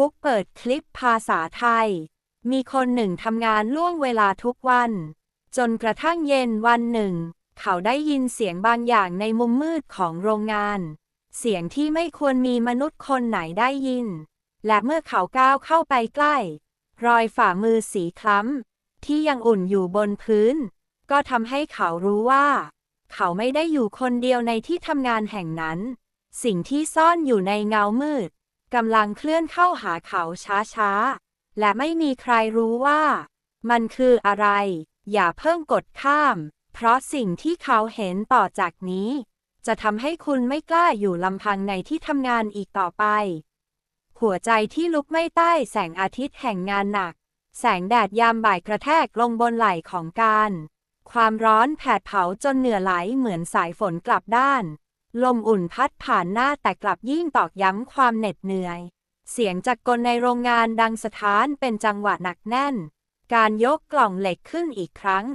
คุกเปิดคลิปภาษาไทย มีคนหนึ่งทำงานล่วงเวลาทุกวัน จนกระทั่งเย็นวันหนึ่ง เขาได้ยินเสียงบางอย่างในมุมมืดของโรงงาน เสียงที่ไม่ควรมีมนุษย์คนไหนได้ยิน และเมื่อเขาก้าวเข้าไปใกล้ รอยฝ่ามือสีคล้ำที่ยังอุ่นอยู่บนพื้น ก็ทำให้เขารู้ว่า เขาไม่ได้อยู่คนเดียวในที่ทำงานแห่งนั้น สิ่งที่ซ่อนอยู่ในเงามืด กำลังเคลื่อนเข้าหาเขาช้าๆ และไม่มีใครรู้ว่า มันคืออะไร อย่าเพิ่งกดข้าม เพราะสิ่งที่เขาเห็นต่อจากนี้ จะทำให้คุณไม่กล้าอยู่ลำพังในที่ทำงานอีกต่อไป หัวใจที่ลุกไม่ใต้แสงอาทิตย์แห่งงานหนัก แสงแดดยามบ่ายกระแทกลงบนไหล่ของการ ความร้อนแผดเผาจนเหนื่อไหลเหมือนสายฝนกลับด้าน ลมอุ่นพัดผ่านหน้าแต่กลับยิ่งตอกย้ำความเหน็ดเหนื่อย เสียงจากกลในโรงงานดังสะท้านเป็นจังหวะหนักแน่น การยกกล่องเหล็กขึ้นอีกครั้ง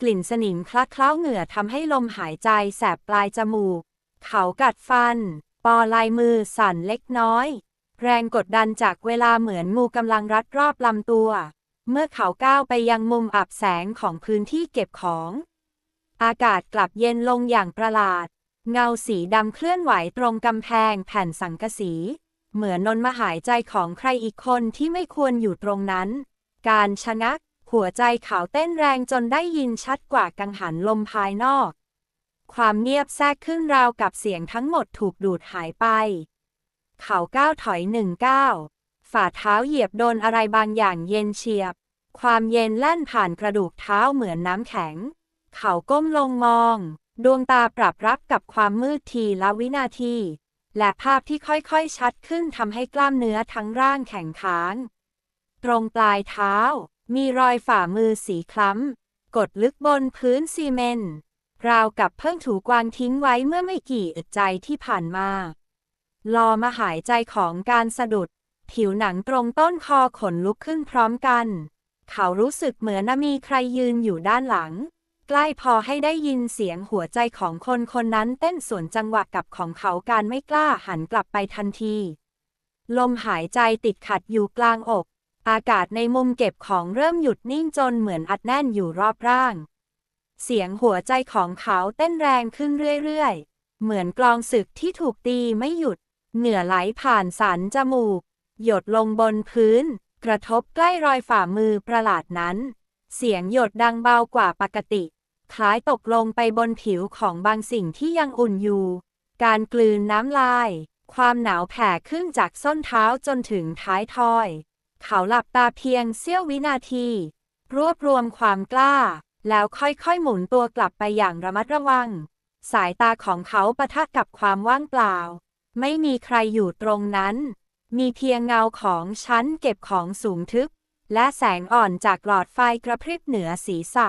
กลิ่นสนิมคลักเคล้าเหงื่อทำให้ลมหายใจแสบปลายจมูก เขากัดฟัน ปอลายมือสั่นเล็กน้อย แรงกดดันจากเวลาเหมือนงูกำลังรัดรอบลำตัว เมื่อเขาก้าวไปยังมุมอับแสงของพื้นที่เก็บของ อากาศกลับเย็นลงอย่างประหลาด เงาสีดำเคลื่อนไหวตรงกำแพงแผ่นสังกะสี เหมือนนนมาหายใจของใครอีกคนที่ไม่ควรอยู่ตรงนั้น การชะงัก หัวใจเขาเต้นแรงจนได้ยินชัดกว่ากังหันลมภายนอก ความเงียบแทรกขึ้นราวกับเสียงทั้งหมดถูกดูดหายไป เขาก้าวถอยหนึ่งก้าวฝ่าเท้าเหยียบโดนอะไรบางอย่างเย็นเฉียบ ความเย็นแล่นผ่านกระดูกเท้าเหมือนน้ำแข็ง เขาก้มลงมอง ดวงตาปรับรับกับความมืดทีละวินาที และภาพที่ค่อยๆชัดขึ้นทำให้กล้ามเนื้อทั้งร่างแข็งค้างตรงปลายเท้า มีรอยฝ่ามือสีคล้ำ กดลึกบนพื้นซีเมนต์ราวกับเพิ่งถูกวางทิ้งไว้เมื่อไม่กี่อึดใจที่ผ่านมา รอมาหายใจของการสะดุด ผิวหนังตรงต้นคอขนลุกขึ้นพร้อมกัน เขารู้สึกเหมือนมีใครยืนอยู่ด้านหลัง ใกล้พอให้ได้ยินเสียงหัวใจของคนคนนั้นเต้นสวนจังหวะกับของเขาการไม่กล้าหันกลับไปทันที ลมหายใจติดขัดอยู่กลางอก อากาศในมุมเก็บของเริ่มหยุดนิ่งจนเหมือนอัดแน่นอยู่รอบร่าง เสียงหัวใจของเขาเต้นแรงขึ้นเรื่อยๆ เหมือนกลองศึกที่ถูกตีไม่หยุด เหงื่อไหลผ่านสันจมูก หยดลงบนพื้น กระทบใกล้รอยฝ่ามือประหลาดนั้น เสียงหยดดังเบากว่าปกติ คล้ายตกลงไปบนผิวของบางสิ่งที่ยังอุ่นอยู่ การกลืนน้ำลาย ความหนาวแผ่ขึ้นจากส้นเท้าจนถึงท้ายทอย เขาหลับตาเพียงเสี้ยววินาที รวบรวมความกล้า แล้วค่อยๆหมุนตัวกลับไปอย่างระมัดระวัง สายตาของเขาปะทะกับความว่างเปล่า ไม่มีใครอยู่ตรงนั้น มีเพียงเงาของชั้นเก็บของสูงทึบ และแสงอ่อนจากหลอดไฟกระพริบเหนือศีรษะ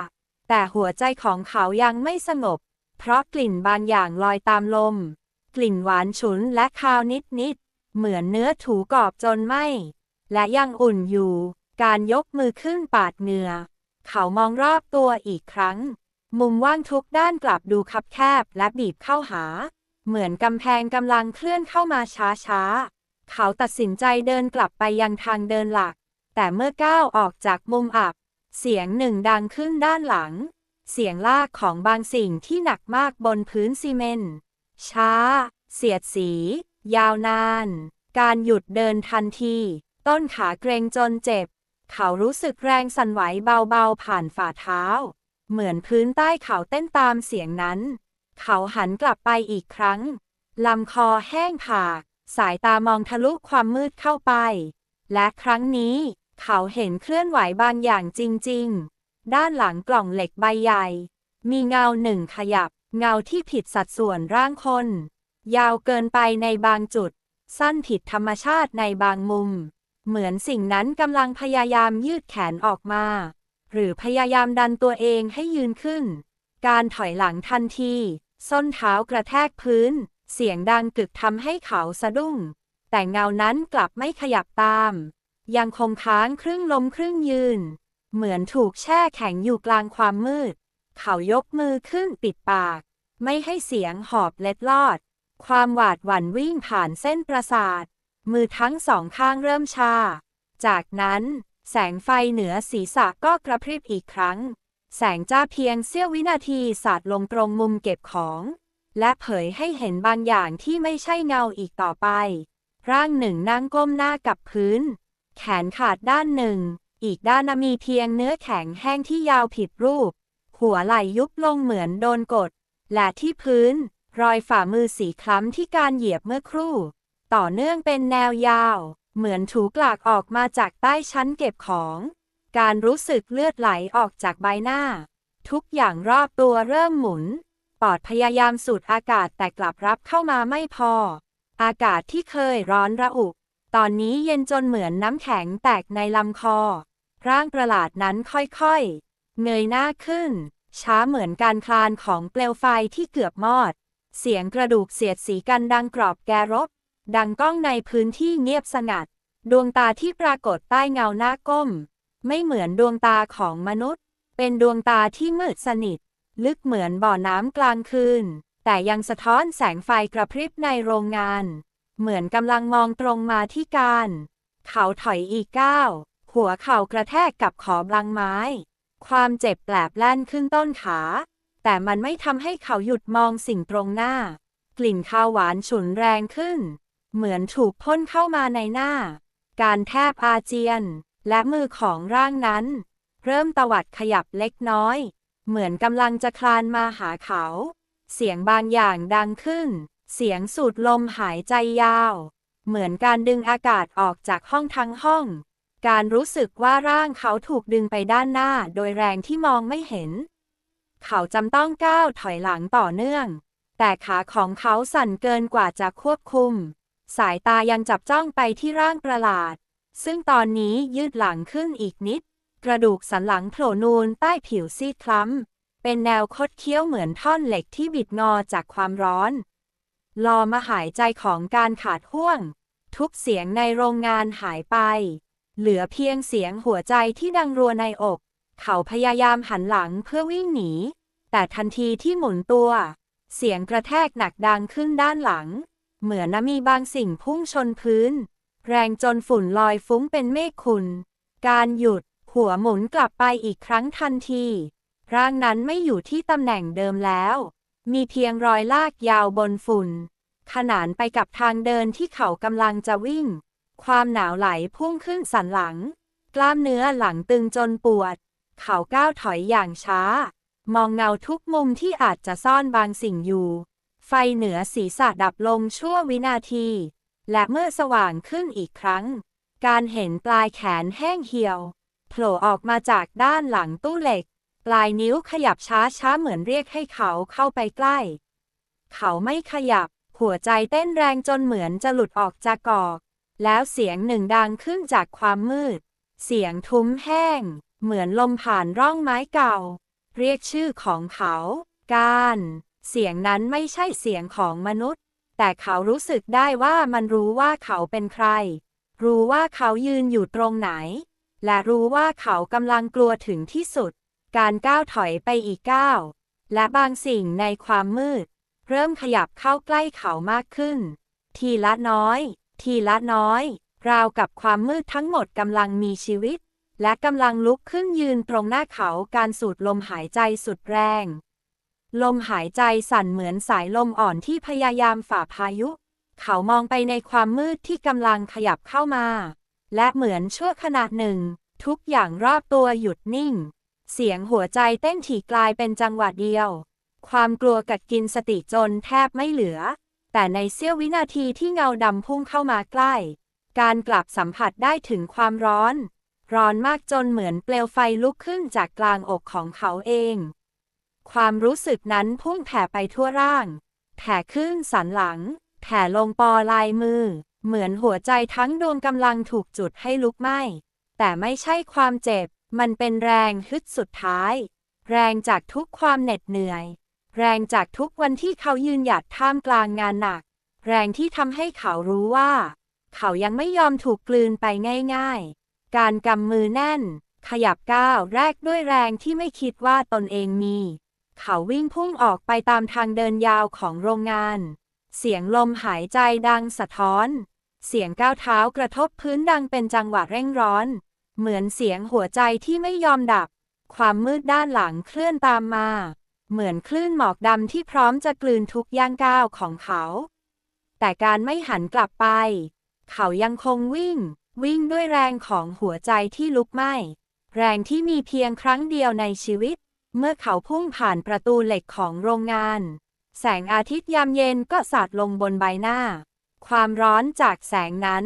แต่หัวใจของเขายังไม่สงบ เพราะกลิ่นบางอย่างลอยตามลม กลิ่นหวานฉุนและคาวนิดๆ เหมือนเนื้อถูกรอบจนไหมและยังอุ่นอยู่ การยกมือขึ้นปาดเหงื่อ เขามองรอบตัวอีกครั้ง มุมว่างทุกด้านกลับดูคับแคบและบีบเข้าหา เหมือนกำแพงกำลังเคลื่อนเข้ามาช้าๆ เขาตัดสินใจเดินกลับไปยังทางเดินหลัก แต่เมื่อก้าวออกจากมุมอับ เสียงหนึ่งดังขึ้นด้านหลัง เสียงลากของบางสิ่งที่หนักมากบนพื้นซีเมนต์ช้า เสียดสี ยาวนาน การหยุดเดินทันที ต้นขาเกรงจนเจ็บ เขารู้สึกแรงสั่นไหวเบาๆผ่านฝ่าเท้า เหมือนพื้นใต้เขาเต้นตามเสียงนั้น เขาหันกลับไปอีกครั้ง ลำคอแห้งผาก สายตามองทะลุความมืดเข้าไป และครั้งนี้ เขาเห็นเคลื่อนไหวบางอย่างจริง ๆ ด้านหลังกล่องเหล็กใบใหญ่ มีเงาหนึ่งขยับ เงาที่ผิดสัดส่วนร่างคน ยาวเกินไปในบางจุด สั้นผิดธรรมชาติในบางมุม เหมือนสิ่งนั้นกำลังพยายามยืดแขนออกมา หรือพยายามดันตัวเองให้ยืนขึ้น การถอยหลังทันที ส้นเท้ากระแทกพื้น เสียงดังกึกทำให้เขาสะดุ้ง แต่เงานั้นกลับไม่ขยับตาม ยังคงค้างครึ่งล้มครึ่งยืน เหมือนถูกแช่แข็งอยู่กลางความมืด เขายกมือขึ้นปิดปาก ไม่ให้เสียงหอบเล็ดลอด ความหวาดหวั่นวิ่งผ่านเส้นประสาท มือทั้งสองข้างเริ่มชา จากนั้น แสงไฟเหนือศีรษะก็กระพริบอีกครั้ง แสงจ้าเพียงเสี้ยววินาทีสาดลงตรงมุมเก็บของและเผยให้เห็นบางอย่างที่ไม่ใช่เงาอีกต่อไป ร่างหนึ่งนั่งก้มหน้ากับพื้น แขนขาดด้านหนึ่ง อีกด้านมีเพียงเนื้อแข็งแห้งที่ยาวผิดรูป หัวไหล่ยุบลงเหมือนโดนกด และที่พื้น รอยฝ่ามือสีคล้ำที่การเหยียบเมื่อครู่ ต่อเนื่องเป็นแนวยาว เหมือนถูกลากออกมาจากใต้ชั้นเก็บของ การรู้สึกเลือดไหลออกจากใบหน้า ทุกอย่างรอบตัวเริ่มหมุน ปอดพยายามสูดอากาศแต่กลับรับเข้ามาไม่พอ อากาศที่เคยร้อนระอุ ตอนนี้เย็นจนเหมือนน้ำแข็งแตกในลำคอ ร่างประหลาดนั้นค่อยๆ เงยหน้าขึ้น ช้าเหมือนการคลานของเปลวไฟที่เกือบมอด เสียงกระดูกเสียดสีกันดังกรอบแกรบ ดังก้องในพื้นที่เงียบสงัด ดวงตาที่ปรากฏใต้เงาหน้าก้ม ไม่เหมือนดวงตาของมนุษย์ เป็นดวงตาที่มืดสนิท ลึกเหมือนบ่อน้ำกลางคืน แต่ยังสะท้อนแสงไฟกระพริบในโรงงาน เหมือนกำลังมองตรงมาที่การ เขาถอยอีกก้าว หัวเข่ากระแทกกับขอบลังไม้ ความเจ็บแปลบแล่นขึ้นต้นขา แต่มันไม่ทำให้เขาหยุดมองสิ่งตรงหน้า กลิ่นข้าวหวานฉุนแรงขึ้น เหมือนถูกพ่นเข้ามาในหน้า การแทบอาเจียน และมือของร่างนั้น เริ่มตวัดขยับเล็กน้อย เหมือนกำลังจะคลานมาหาเขา เสียงบางอย่างดังขึ้น เสียงสูดลมหายใจยาว เหมือนการดึงอากาศออกจากห้องทั้งห้อง การรู้สึกว่าร่างเขาถูกดึงไปด้านหน้าโดยแรงที่มองไม่เห็น เขาจำต้องก้าวถอยหลังต่อเนื่อง แต่ขาของเขาสั่นเกินกว่าจะควบคุม สายตายังจับจ้องไปที่ร่างประหลาด ซึ่งตอนนี้ยืดหลังขึ้นอีกนิด กระดูกสันหลังโผล่นูนใต้ผิวซีดคล้ำเป็นแนวคดเคี้ยวเหมือนท่อนเหล็กที่บิดงอจากความร้อน รอมาหายใจของการขาดห่วง ทุกเสียงในโรงงานหายไป เหลือเพียงเสียงหัวใจที่ดังรัวในอก เขาพยายามหันหลังเพื่อวิ่งหนี แต่ทันทีที่หมุนตัว เสียงกระแทกหนักดังขึ้นด้านหลัง เหมือนมีบางสิ่งพุ่งชนพื้น แรงจนฝุ่นลอยฟุ้งเป็นเมฆขุนการหยุด หัวหมุนกลับไปอีกครั้งทันที ร่างนั้นไม่อยู่ที่ตำแหน่งเดิมแล้ว มีเพียงรอยลากยาวบนฝุ่น ขนานไปกับทางเดินที่เขากำลังจะวิ่ง ความหนาวไหลพุ่งขึ้นสันหลัง กล้ามเนื้อหลังตึงจนปวด เขาก้าวถอยอย่างช้า มองเงาทุกมุมที่อาจจะซ่อนบางสิ่งอยู่ ไฟเหนือศีรษะดับลงชั่ววินาที และเมื่อสว่างขึ้นอีกครั้ง การเห็นปลายแขนแห้งเหี่ยวโผล่ออกมาจากด้านหลังตู้เหล็ก ปลายนิ้วขยับช้าช้าเหมือนเรียกให้เขาเข้าไปใกล้ เขาไม่ขยับ หัวใจเต้นแรงจนเหมือนจะหลุดออกจากกอก แล้วเสียงหนึ่งดังขึ้นจากความมืด เสียงทุ้มแห้ง เหมือนลมผ่านร่องไม้เก่า เรียกชื่อของเขา การ เสียงนั้นไม่ใช่เสียงของมนุษย์ แต่เขารู้สึกได้ว่ามันรู้ว่าเขาเป็นใคร รู้ว่าเขายืนอยู่ตรงไหน และรู้ว่าเขากำลังกลัวถึงที่สุด การก้าวถอยไปอีกก้าวและบางสิ่งในความมืด เริ่มขยับเข้าใกล้เขามากขึ้น ทีละน้อย ทีละน้อย ราวกับความมืดทั้งหมดกำลังมีชีวิต และกำลังลุกขึ้นยืนตรงหน้าเขาการสูดลมหายใจสุดแรง ลมหายใจสั่นเหมือนสายลมอ่อนที่พยายามฝ่าพายุ เขามองไปในความมืดที่กำลังขยับเข้ามา และเหมือนชั่วขณะหนึ่ง ทุกอย่างรอบตัวหยุดนิ่ง เสียงหัวใจเต้นถี่กลายเป็นจังหวะเดียว ความกลัวกัดกินสติจนแทบไม่เหลือ แต่ในเสี้ยววินาทีที่เงาดำพุ่งเข้ามาใกล้ การกลับสัมผัสได้ถึงความร้อน ร้อนมากจนเหมือนเปลวไฟลุกขึ้นจากกลางอกของเขาเอง ความรู้สึกนั้นพุ่งแผ่ไปทั่วร่าง แผ่ขึ้นสันหลัง แผ่ลงปอลายมือ เหมือนหัวใจทั้งดวงกำลังถูกจุดให้ลุกไหม้ แต่ไม่ใช่ความเจ็บ มันเป็นแรงฮึดสุดท้าย แรงจากทุกความเหน็ดเหนื่อย แรงจากทุกวันที่เขายืนหยัดท่ามกลางงานหนัก แรงที่ทำให้เขารู้ว่า เขายังไม่ยอมถูกกลืนไปง่ายๆ การกำมือแน่น ขยับก้าวแรกด้วยแรงที่ไม่คิดว่าตนเองมี เขาวิ่งพุ่งออกไปตามทางเดินยาวของโรงงาน เสียงลมหายใจดังสะท้อน เสียงก้าวเท้ากระทบพื้นดังเป็นจังหวะเร่งร้อน เหมือนเสียงหัวใจที่ไม่ยอมดับ ความมืดด้านหลังเคลื่อนตามมา เหมือนคลื่นหมอกดำที่พร้อมจะกลืนทุกย่างก้าวของเขา แต่การไม่หันกลับไป เขายังคงวิ่ง วิ่งด้วยแรงของหัวใจที่ลุกไหม้ แรงที่มีเพียงครั้งเดียวในชีวิต เมื่อเขาพุ่งผ่านประตูเหล็กของโรงงาน แสงอาทิตย์ยามเย็นก็สาดลงบนใบหน้า ความร้อนจากแสงนั้น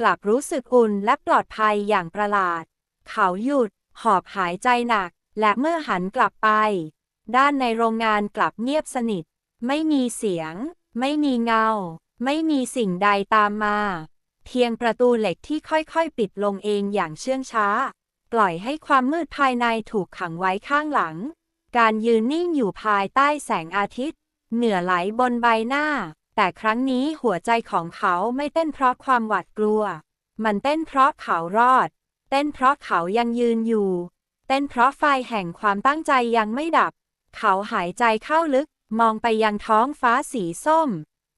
กลับรู้สึกอุ่นและปลอดภัยอย่างประหลาด เขาหยุด หอบหายใจหนัก และเมื่อหันกลับไป ด้านในโรงงานกลับเงียบสนิท ไม่มีเสียง ไม่มีเงา ไม่มีสิ่งใดตามมา เพียงประตูเหล็กที่ค่อยๆ ปิดลงเองอย่างเชื่องช้า ปล่อยให้ความมืดภายในถูกขังไว้ข้างหลัง การยืนนิ่งอยู่ภายใต้แสงอาทิตย์ เหนื่อไหลบนใบหน้า แต่ครั้งนี้หัวใจของเขาไม่เต้นเพราะความหวาดกลัว มันเต้นเพราะเขารอด เต้นเพราะเขายังยืนอยู่ เต้นเพราะไฟแห่งความตั้งใจยังไม่ดับ เขาหายใจเข้าลึก มองไปยังท้องฟ้าสีส้ม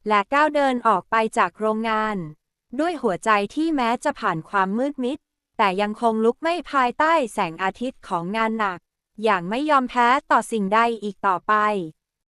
และก้าวเดินออกไปจากโรงงาน ด้วยหัวใจที่แม้จะผ่านความมืดมิด แต่ยังคงลุกไม่ภายใต้แสงอาทิตย์ของงานหนัก อย่างไม่ยอมแพ้ต่อสิ่งใดอีกต่อไป